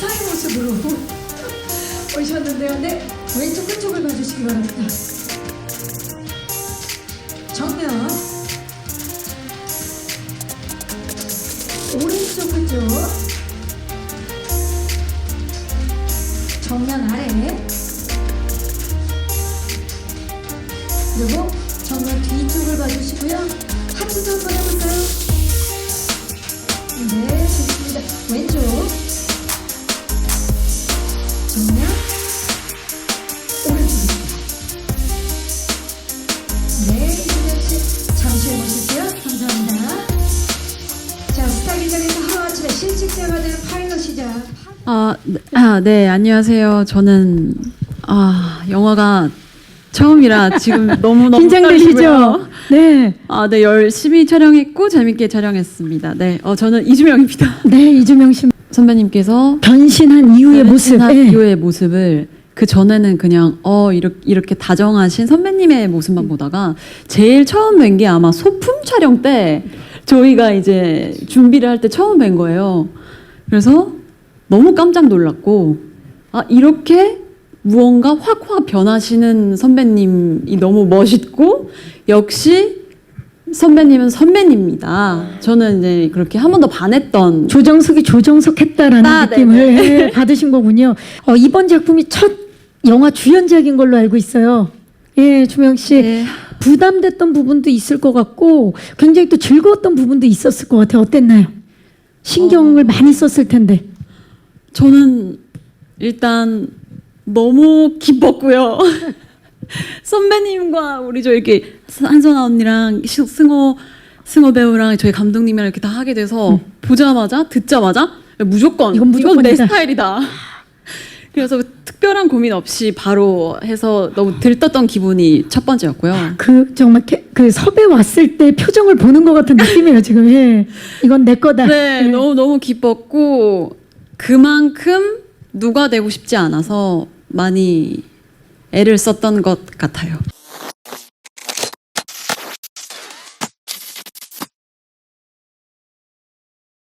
천사의 모습으로 오셨는데요. 네, 왼쪽 끝쪽을 봐주시기 바랍니다. 정면 오른쪽 끝쪽 정면 아래 그리고 정면 뒤쪽을 봐주시고요. 하트도 한번 해볼까요? 네, 좋습니다. 왼쪽 정면 오른쪽 네, 씨 잠시. 감사합니다. 자, 스타 파일럿 시작. 아, 네, 아, 네, 안녕하세요. 저는 아, 영화가 처음이라 지금 너무너무 긴장되시죠? 떨리고요. 네. 아, 네, 열심히 촬영했고 재밌게 촬영했습니다. 네, 어, 저는 이주명입니다. 네, 이주명 씨 선배님께서 변신한 이후의 모습. 변신한 네. 이후의 모습을 그 전에는 그냥 어 이렇게, 이렇게 다정하신 선배님의 모습만 보다가 제일 처음 뵌 게 아마 소품 촬영 때 저희가 이제 준비를 할 때 처음 뵌 거예요. 그래서 너무 깜짝 놀랐고 아 이렇게 무언가 확확 변하시는 선배님이 너무 멋있고 역시 선배님은 선배님입니다. 저는 이제 그렇게 한 번 더 반했던 조정석이 조정석했다라는 아, 느낌을. 예, 받으신 거군요. 어, 이번 작품이 첫 영화 주연작인 걸로 알고 있어요. 예, 주명 씨. 네. 부담됐던 부분도 있을 것 같고 굉장히 또 즐거웠던 부분도 있었을 것 같아요. 어땠나요? 신경을 많이 썼을 텐데. 저는 일단 너무 기뻤고요. 선배님과 우리 저 이렇게 한선아 언니랑 시- 승호 승호 배우랑 저희 감독님이랑 이렇게 다 하게 돼서 보자마자 듣자마자 무조건 이건 내 무조건이다. 스타일이다. 그래서 특별한 고민 없이 바로 해서 너무 들떴던 기분이 첫 번째였고요. 그 정말 캐- 그 섭외 왔을 때 표정을 보는 것 같은 느낌이에요 지금. 예, 이건 내 거다. 네, 예. 너무 너무 기뻤고 그만큼 누가 되고 싶지 않아서 많이 애를 썼던 것 같아요.